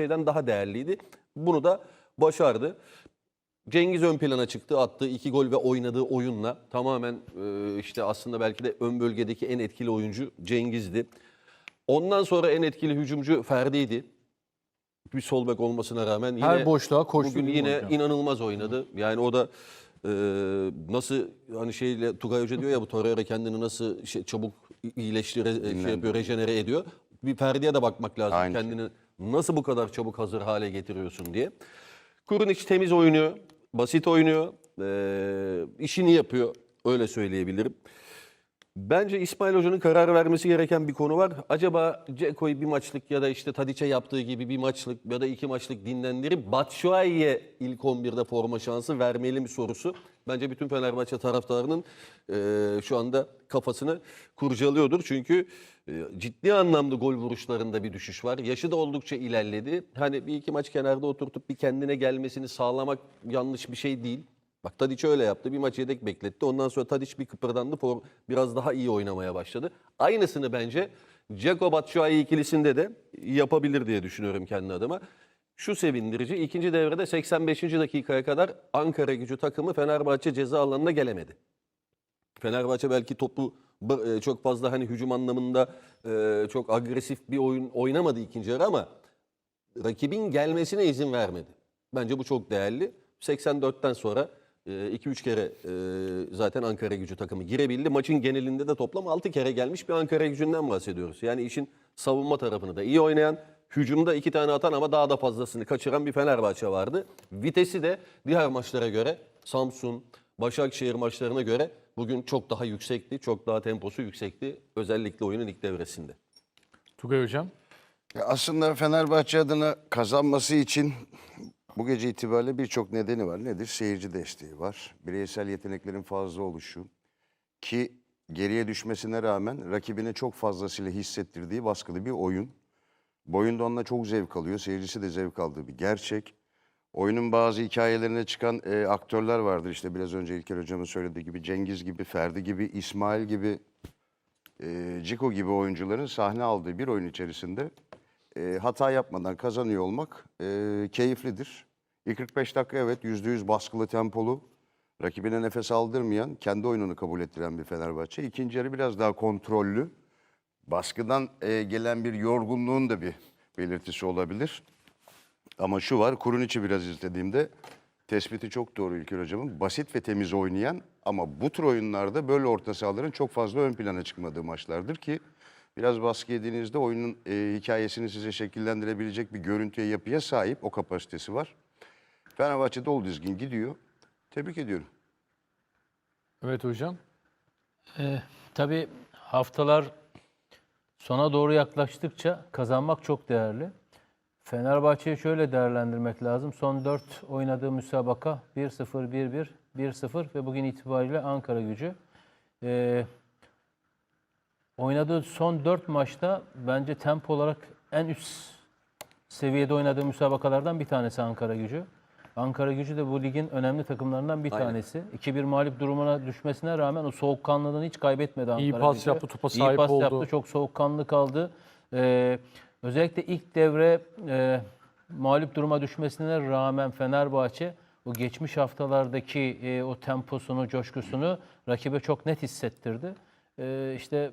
şeyden daha değerliydi. Bunu da başardı. Cengiz ön plana çıktı. Attığı iki gol ve oynadığı oyunla tamamen e, işte aslında belki de ön bölgedeki en etkili oyuncu Cengiz'di. Ondan sonra en etkili hücumcu Ferdi'ydi. Bir sol bek olmasına rağmen yine Her boşluğa koştu bugün yine hocam? inanılmaz oynadı. Yani o da e, nasıl hani şeyle Tugay Hoca diyor ya bu Torreira kendini nasıl şey, çabuk iyileştire şey yapıyor, rejenere ediyor. Bir Ferdi'ye de bakmak lazım. Aynı şey. Nasıl bu kadar çabuk hazır hale getiriyorsun diye. Kurunic temiz oynuyor, basit oynuyor, e, işini yapıyor. Öyle söyleyebilirim. Bence İsmail Hoca'nın karar vermesi gereken bir konu var. Acaba Ceko'yu bir maçlık ya da işte Tadiç'e yaptığı gibi bir maçlık ya da iki maçlık dinlendirip Batshuayi'ye ilk 11'de forma şansı vermeli mi sorusu. Bence bütün Fenerbahçe taraftarının eee, şu anda kafasını kurcalıyordur. Çünkü eee, ciddi anlamda gol vuruşlarında bir düşüş var. Yaşı da oldukça ilerledi. Hani bir iki maç kenarda oturtup bir kendine gelmesini sağlamak yanlış bir şey değil. Bak Tadiç öyle yaptı. Bir maç yedek bekletti. Ondan sonra Tadiç bir kıpırdandı. for- Biraz daha iyi oynamaya başladı. Aynısını bence Ceko Batshuayi ikilisinde de yapabilir diye düşünüyorum kendi adıma. Şu sevindirici. ikinci devrede 85. dakikaya kadar Ankara gücü takımı Fenerbahçe ceza alanına gelemedi. Fenerbahçe belki topu e, çok fazla hani hücum anlamında e, çok agresif bir oyun oynamadı ikinci yarı ama rakibin gelmesine izin vermedi. Bence bu çok değerli. 84'ten sonra 2-3 kere e, zaten Ankara gücü takımı girebildi. Maçın genelinde de toplam 6 kere gelmiş bir Ankara gücünden bahsediyoruz. Yani işin savunma tarafını da iyi oynayan, hücumda iki tane atan ama daha da fazlasını kaçıran bir Fenerbahçe vardı. Vitesi de diğer maçlara göre Samsun, Başakşehir maçlarına göre bugün çok daha yüksekti. Çok daha temposu yüksekti. Özellikle oyunun ilk devresinde. Tugay Hocam. Ya aslında Fenerbahçe adına kazanması için bu gece itibariyle birçok nedeni var. Nedir? Seyirci desteği var. Bireysel yeteneklerin fazla oluşu. Ki geriye düşmesine rağmen rakibine çok fazlasıyla hissettirdiği baskılı bir oyun. Bu oyunda onunla çok zevk alıyor. Seyircisi de zevk aldığı bir gerçek. Oyunun bazı hikayelerine çıkan e, aktörler vardır. İşte biraz önce İlker Hocam'ın söylediği gibi Cengiz gibi, Ferdi gibi, İsmail gibi, e, Ciko gibi oyuncuların sahne aldığı bir oyun içerisinde e, hata yapmadan kazanıyor olmak e, keyiflidir. İlk 45 dakika evet %100 baskılı tempolu, rakibine nefes aldırmayan, kendi oyununu kabul ettiren bir Fenerbahçe. İkinci yarı biraz daha kontrollü, baskıdan e, gelen bir yorgunluğun da bir belirtisi olabilir. Ama şu var, Kurunic'i biraz izlediğimde tespiti çok doğru İlker Hocam'ın. Basit ve temiz oynayan ama bu tür oyunlarda böyle orta sahaların çok fazla ön plana çıkmadığı maçlardır ki biraz baskı yediğinizde oyunun e, hikayesini size şekillendirebilecek bir görüntüye, yapıya sahip o kapasitesi var. Fenerbahçe dolu dizgin gidiyor. Tebrik ediyorum. Evet hocam. Ee, tabii haftalar sona doğru yaklaştıkça kazanmak çok değerli. Fenerbahçe'yi şöyle değerlendirmek lazım. Son 4 oynadığı müsabaka 1-0, 1-1, 1-0 ve bugün itibariyle Ankara gücü. Ee, oynadığı son 4 maçta bence tempo olarak en üst seviyede oynadığı müsabakalardan bir tanesi Ankara gücü. Ankara gücü de bu ligin önemli takımlarından bir Aynen. tanesi. 2-1 mağlup durumuna düşmesine rağmen o soğukkanlılığını hiç kaybetmedi Ankara İyi pas gücü. yaptı, topa İyi sahip pas oldu. yaptı, çok soğukkanlı kaldı. Ee, özellikle ilk devre e, mağlup duruma düşmesine rağmen Fenerbahçe o geçmiş haftalardaki e, o temposunu, coşkusunu rakibe çok net hissettirdi. Ee, işte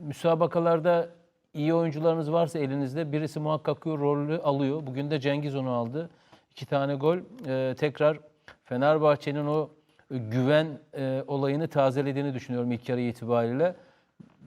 müsabakalarda iyi oyuncularınız varsa elinizde birisi muhakkak rolü alıyor. Bugün de Cengiz onu aldı. İki tane gol. Ee, tekrar Fenerbahçe'nin o güven e, olayını tazelediğini düşünüyorum ilk yarı itibariyle.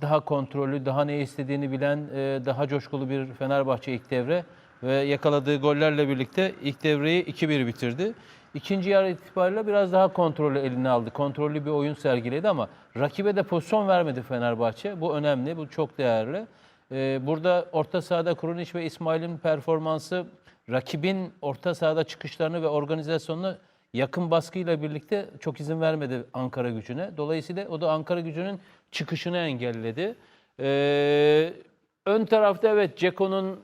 Daha kontrollü, daha ne istediğini bilen, e, daha coşkulu bir Fenerbahçe ilk devre ve yakaladığı gollerle birlikte ilk devreyi 2-1 bitirdi. İkinci yarı itibariyle biraz daha kontrolü eline aldı. Kontrollü bir oyun sergiledi ama rakibe de pozisyon vermedi Fenerbahçe. Bu önemli, bu çok değerli. Ee, burada orta sahada Krunic ve İsmail'in performansı rakibin orta sahada çıkışlarını ve organizasyonunu yakın baskıyla birlikte çok izin vermedi Ankara gücüne. Dolayısıyla o da Ankara gücünün çıkışını engelledi. Ee, ön tarafta evet Ceko'nun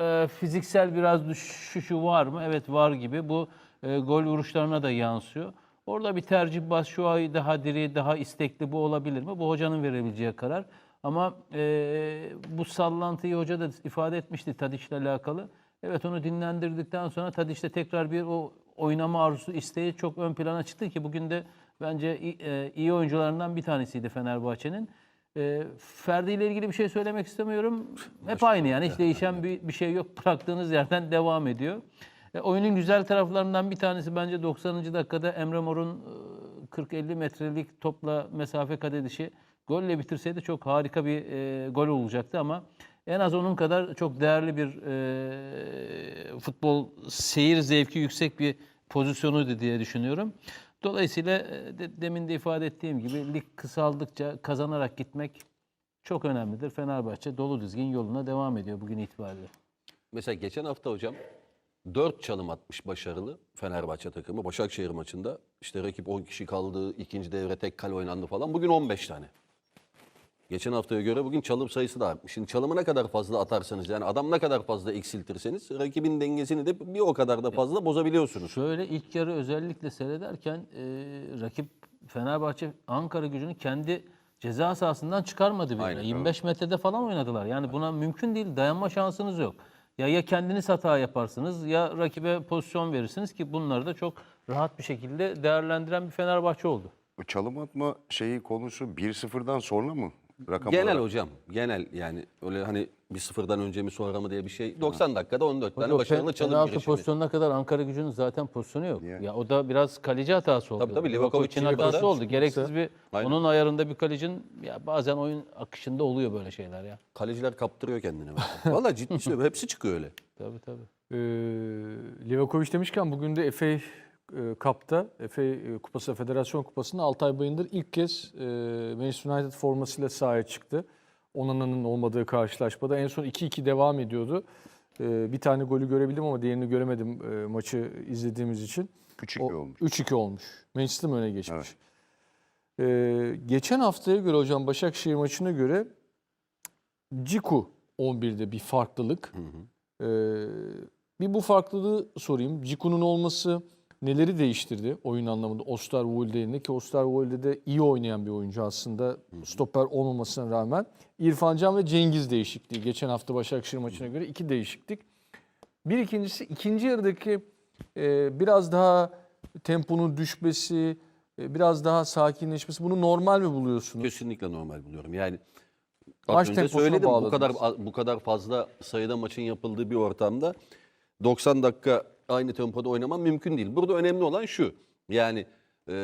e, fiziksel biraz düşüşü var mı? Evet var gibi. Bu e, gol vuruşlarına da yansıyor. Orada bir tercih bas şu ay daha diri, daha istekli bu olabilir mi? Bu hocanın verebileceği karar. Ama e, bu sallantıyı hoca da ifade etmişti Tadiç'le alakalı. Evet onu dinlendirdikten sonra tabii işte tekrar bir o oynama arzusu, isteği çok ön plana çıktı ki bugün de bence iyi, e, iyi oyuncularından bir tanesiydi Fenerbahçe'nin. E, Ferdi ile ilgili bir şey söylemek istemiyorum. Hep aynı yani hiç değişen bir, bir şey yok. Bıraktığınız yerden devam ediyor. E, oyunun güzel taraflarından bir tanesi bence 90. dakikada Emre Mor'un e, 40-50 metrelik topla mesafe kat edişi golle bitirseydi çok harika bir gol olacaktı ama en az onun kadar çok değerli bir e, futbol seyir zevki yüksek bir pozisyonuydu diye düşünüyorum. Dolayısıyla e, de- demin de ifade ettiğim gibi lig kısaldıkça kazanarak gitmek çok önemlidir. Fenerbahçe dolu dizgin yoluna devam ediyor bugün itibariyle. Mesela geçen hafta hocam 4 çalım atmış başarılı Fenerbahçe takımı Başakşehir maçında. İşte rakip 10 kişi kaldı, ikinci devre tek kale oynandı falan. Bugün 15 tane. Geçen haftaya göre bugün çalım sayısı da artmış. Şimdi çalımı ne kadar fazla atarsanız yani adam ne kadar fazla eksiltirseniz rakibin dengesini de bir o kadar da fazla bozabiliyorsunuz. Şöyle ilk yarı özellikle seyrederken e, rakip Fenerbahçe Ankara gücünü kendi ceza sahasından çıkarmadı bile. Aynen, 25 metrede falan oynadılar. Yani buna mümkün değil. Dayanma şansınız yok. Ya ya kendiniz hata yaparsınız ya rakibe pozisyon verirsiniz ki bunları da çok rahat bir şekilde değerlendiren bir Fenerbahçe oldu. Çalım atma şeyi konusu 1-0'dan sonra mı? Rakam Genel olarak? hocam, genel yani öyle hani bir sıfırdan önce mi sonra mı diye bir şey. 90 dakikada 14 tane Hocam, başarılı pen- çalım penaltı girişimi. pozisyonuna kadar Ankara gücünün zaten pozisyonu yok. Yani. Ya o da biraz kaleci hatası oldu. Tabii, tabii, Livakovic'in Livakovic'in hatası kadar oldu. Gereksiz bir Aynen. onun ayarında bir kalecinin ya bazen oyun akışında oluyor böyle şeyler ya. Kaleciler kaptırıyor kendini. Valla ciddi söylüyorum. Hepsi çıkıyor öyle. Tabii tabii. Ee, Livakovic demişken bugün de FA e, FA e, Kupası, Federasyon Kupası'nda Altay Bayındır ilk kez e, Manchester United formasıyla sahaya çıktı. Onana'nın olmadığı karşılaşmada. En son 2-2 devam ediyordu. E, bir tane golü görebildim ama diğerini göremedim e, maçı izlediğimiz için. 3-2 O- olmuş. 3-2 olmuş. Manchester öne geçmiş? Ee, geçen haftaya göre hocam Başakşehir maçına göre Ciku 11'de bir farklılık. Ee, bir bu farklılığı sorayım. Ciku'nun olması neleri değiştirdi oyun anlamında Osterwolde yerine ki Osterwolde de iyi oynayan bir oyuncu aslında stoper olmamasına rağmen. İrfan Can ve Cengiz değişikliği. Geçen hafta Başakşehir maçına göre iki değişiklik. Bir ikincisi ikinci yarıdaki e, biraz daha temponun düşmesi, e, biraz daha sakinleşmesi bunu normal mi buluyorsunuz? Kesinlikle normal buluyorum. Yani Maç önce temposuna söyledim bu kadar bu kadar fazla sayıda maçın yapıldığı bir ortamda 90 dakika aynı tempoda oynaman mümkün değil. Burada önemli olan şu. Yani eee,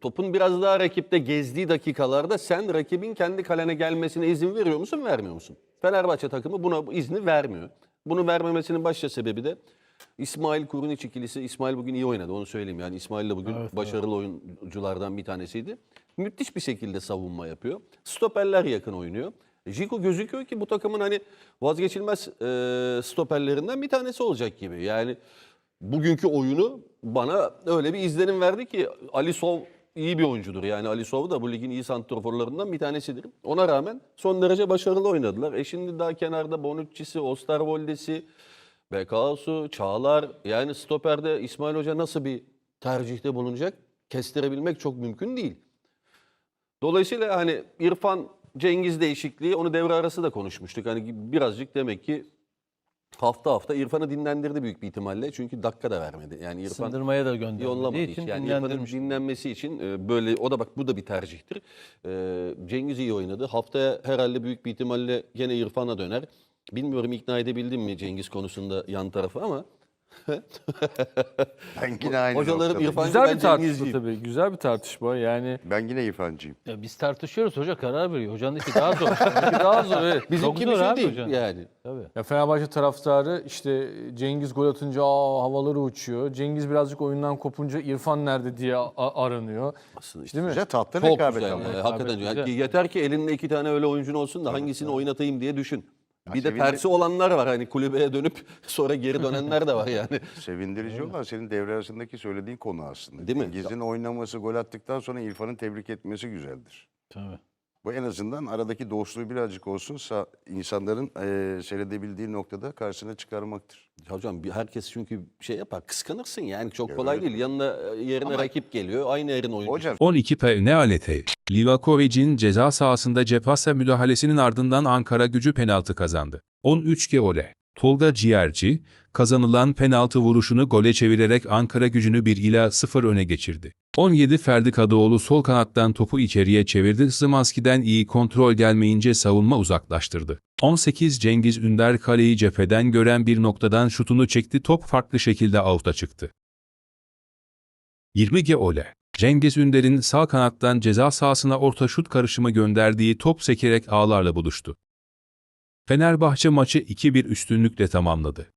topun biraz daha rakipte gezdiği dakikalarda sen rakibin kendi kalene gelmesine izin veriyor musun, vermiyor musun? Fenerbahçe takımı buna bu izni vermiyor. Bunu vermemesinin başça sebebi de İsmail Kurunic ikilisi. İsmail bugün iyi oynadı onu söyleyeyim. Yani İsmail de bugün başarılı oyunculardan bir tanesiydi. Müthiş bir şekilde savunma yapıyor. Stoperler yakın oynuyor. Jiko gözüküyor ki bu takımın hani vazgeçilmez e, stoperlerinden bir tanesi olacak gibi. Yani bugünkü oyunu bana öyle bir izlenim verdi ki Alisov iyi bir oyuncudur. Yani Alisov da bu ligin iyi santraforlarından bir tanesidir. Ona rağmen son derece başarılı oynadılar. E şimdi daha kenarda Bonucci'si, Osterwolde'si, Bekaosu, Çağlar yani stoperde İsmail Hoca nasıl bir tercihte bulunacak kestirebilmek çok mümkün değil. Dolayısıyla hani İrfan Cengiz değişikliği onu devre arası da konuşmuştuk. Hani birazcık demek ki hafta hafta İrfan'ı dinlendirdi büyük bir ihtimalle. Çünkü dakika da vermedi. Yani İrfan Sındırmaya da göndermediği yollamadı için hiç. Yani İrfan'ın dinlenmesi için e, böyle o da bak bu da bir tercihtir. E, Cengiz iyi oynadı. Haftaya herhalde büyük bir ihtimalle gene İrfan'a döner. Bilmiyorum ikna edebildim mi Cengiz konusunda yan tarafı ama Ben yine aynı Hocalarım noktadayım. İrfan- Güzel bir tartışma tabii. Güzel bir tartışma. Yani Ben yine İrfancıyım. Ya biz tartışıyoruz hoca karar veriyor. Hocanın işi daha zor. Daha zor evet. Çok bizimki bir zor şey abi değil hocanın. yani. Tabii. ya Fenerbahçe taraftarı işte Cengiz gol atınca aa, havaları uçuyor. Cengiz birazcık oyundan kopunca İrfan nerede diye a- aranıyor. Aslında işte Değil mi? Güzel tatlı Çok rekabet güzel. ama. yani, hakikaten. güzel. Yeter ki elinde iki tane öyle oyuncun olsun da hangisini oynatayım diye düşün. Bir de tersi olanlar var hani kulübeye dönüp sonra geri dönenler de var yani. Sevindirici olan senin devre arasındaki söylediğin konu aslında. Değil mi? Cengiz'in oynaması, gol attıktan sonra İrfan'ın tebrik etmesi güzeldir. Tabii. Bu en azından aradaki dostluğu birazcık olsun sa- insanların eee seyredebildiği noktada karşısına çıkarmaktır. Hocam bir- herkes çünkü şey yapar kıskanırsın yani çok kolay değil. Yanına e, yerine rakip geliyor aynı yerin oyuncusu. Hocam 12 penaltı. Livakovic'in ceza sahasında cepasa müdahalesinin ardından Ankara gücü penaltı kazandı. 13 gole. Tolga Ciğerci, kazanılan penaltı vuruşunu gole çevirerek Ankara gücünü 1 ila 0 öne geçirdi. 17 Ferdi Kadıoğlu sol kanattan topu içeriye çevirdi. Szymanski'den iyi kontrol gelmeyince savunma uzaklaştırdı. 18 Cengiz Ünder kaleyi cepheden gören bir noktadan şutunu çekti top farklı şekilde out'a çıktı. 20 Geole Cengiz Ünder'in sağ kanattan ceza sahasına orta şut karışımı gönderdiği top sekerek ağlarla buluştu. Fenerbahçe maçı 2-1 üstünlükle tamamladı.